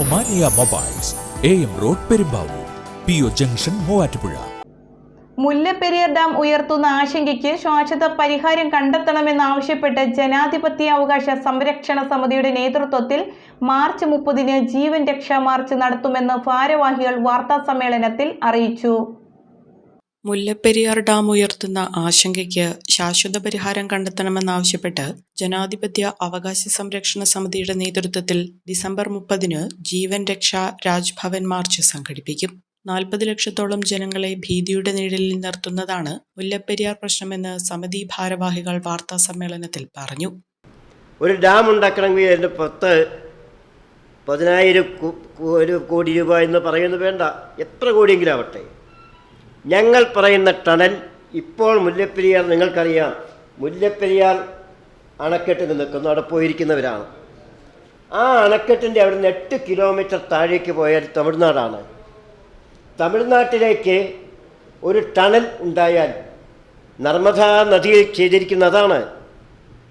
Omania mobiles A M road Perumbavoor P O junction Muvattupuzha. Mullaperiyar dam ഉയർത്തുന്ന ആശങ്കയ്ക്ക് ശാശ്വത പരിഹാരം കണ്ടെത്തണമെന്നാവശ്യപ്പെട്ട് ജനാധിപത്യ അവകാശ സംരക്ഷണ സമിതിയുടെ നേതൃത്വത്തിൽ മാർച്ച് മുപ്പതിന് ജീവൻ രക്ഷാ മാർച്ച് നടത്തുമെന്ന് ഭാരവാഹികൾ വാർത്താസമ്മേളനത്തിൽ അറിയിച്ചു. മുല്ലപ്പെരിയാർ ഡാം ഉയർത്തുന്ന ആശങ്കയ്ക്ക് ശാശ്വത പരിഹാരം കണ്ടെത്തണമെന്നാവശ്യപ്പെട്ട് ജനാധിപത്യ അവകാശ സംരക്ഷണ സമിതിയുടെ നേതൃത്വത്തിൽ ഡിസംബർ മുപ്പതിന് ജീവൻ രക്ഷാ രാജ്ഭവൻ മാർച്ച് സംഘടിപ്പിക്കും. നാൽപ്പത് ലക്ഷത്തോളം ജനങ്ങളെ ഭീതിയുടെ നിഴലിൽ നിർത്തുന്നതാണ് മുല്ലപ്പെരിയാർ പ്രശ്നമെന്ന് സമിതി ഭാരവാഹികൾ വാർത്താ സമ്മേളനത്തിൽ പറഞ്ഞു. ഒരു ഡാം ഉണ്ടാക്കണമെങ്കിൽ അതിന്റെ പത്ത് പതിനായിരം ഒരു കോടി രൂപ എന്ന് പറയുന്നത് വേണ്ട. എത്ര കോടിയെങ്കിലും ആവട്ടെ. ഞങ്ങൾ പറയുന്ന ടണൽ ഇപ്പോൾ മുല്ലപ്പെരിയാർ നിങ്ങൾക്കറിയാം. മുല്ലപ്പെരിയാർ അണക്കെട്ടിൽ നിൽക്കുന്നു. അവിടെ പോയിരിക്കുന്നവരാണ്. ആ അണക്കെട്ടിന്റെ അവിടുന്ന് എട്ട് കിലോമീറ്റർ താഴേക്ക് പോയാൽ തമിഴ്നാടാണ്. തമിഴ്നാട്ടിലേക്ക് ഒരു ടണൽ ഉണ്ടായാൽ നർമ്മദാ നദിയിൽ ചെയ്തിരിക്കുന്നതാണ്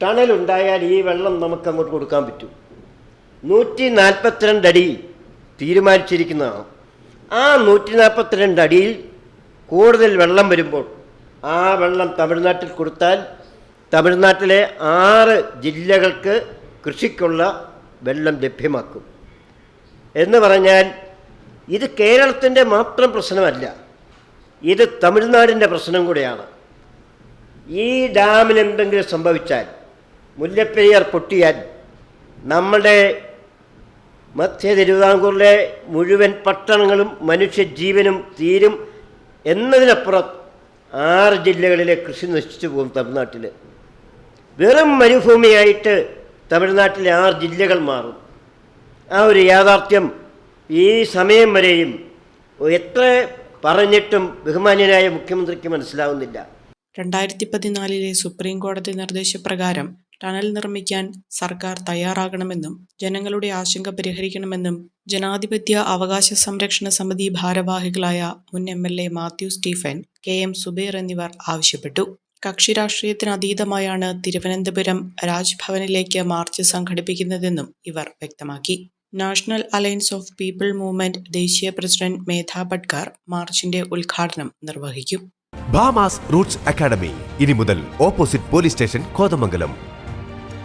ടണൽ ഉണ്ടായാൽ ഈ വെള്ളം നമുക്ക് അങ്ങോട്ട് കൊടുക്കാൻ പറ്റും. നൂറ്റി നാൽപ്പത്തിരണ്ട് അടി തീരുമാനിച്ചിരിക്കുന്നതാണ്. ആ നൂറ്റി നാൽപ്പത്തിരണ്ട് അടിയിൽ കൂടുതൽ വെള്ളം വരുമ്പോൾ ആ വെള്ളം തമിഴ്നാട്ടിൽ കൊടുത്താൽ തമിഴ്നാട്ടിലെ ആറ് ജില്ലകൾക്ക് കൃഷിക്കുള്ള വെള്ളം ലഭ്യമാക്കും. എന്ന് പറഞ്ഞാൽ ഇത് കേരളത്തിന്റെ മാത്രം പ്രശ്നമല്ല ഇത് തമിഴ്നാടിന്റെ പ്രശ്നം കൂടിയാണ്. ഈ ഡാമിന് എന്തെങ്കിലും സംഭവിച്ചാൽ മുല്ലപ്പെരിയാർ പൊട്ടിയാൽ നമ്മുടെ മധ്യ തിരുവിതാംകൂറിലെ മുഴുവൻ പട്ടണങ്ങളും മനുഷ്യജീവനും തീരും എന്നതിനപ്പുറം ആറ് ജില്ലകളിലെ കൃഷി നശിച്ചു പോകും തമിഴ്നാട്ടിൽ വെറും മരുഭൂമിയായിട്ട് തമിഴ്നാട്ടിലെ ആറ് ജില്ലകൾ മാറും. ആ ഒരു യാഥാർത്ഥ്യം ഈ സമയം വരെയും എത്ര പറഞ്ഞിട്ടും ബഹുമാന്യനായ മുഖ്യമന്ത്രിക്ക് മനസ്സിലാവുന്നില്ല. രണ്ടായിരത്തി പതിനാലിലെ സുപ്രീം കോടതി നിർദ്ദേശപ്രകാരം ടണൽ നിർമ്മിക്കാൻ സർക്കാർ തയ്യാറാകണമെന്നും ജനങ്ങളുടെ ആശങ്ക പരിഹരിക്കണമെന്നും ജനാധിപത്യ അവകാശ സംരക്ഷണ സമിതി ഭാരവാഹികളായ മുൻ M L A Mathew Stephen K M Zubair എന്നിവർ ആവശ്യപ്പെട്ടു. കക്ഷി രാഷ്ട്രീയത്തിന് അതീതമായാണ് തിരുവനന്തപുരം രാജ്ഭവനിലേക്ക് മാർച്ച് സംഘടിപ്പിക്കുന്നതെന്നും ഇവർ വ്യക്തമാക്കി. National Alliance of People Movement ദേശീയ പ്രസിഡന്റ് മേധാ ഭട്കർ മാർച്ചിന്റെ ഉദ്ഘാടനം നിർവഹിക്കും. ബാമാസ് റൂട്ട്സ് അക്കാഡമി ഇനി മുതൽ ഓപ്പോസിറ്റ് പോലീസ് സ്റ്റേഷൻ കോതമംഗലം.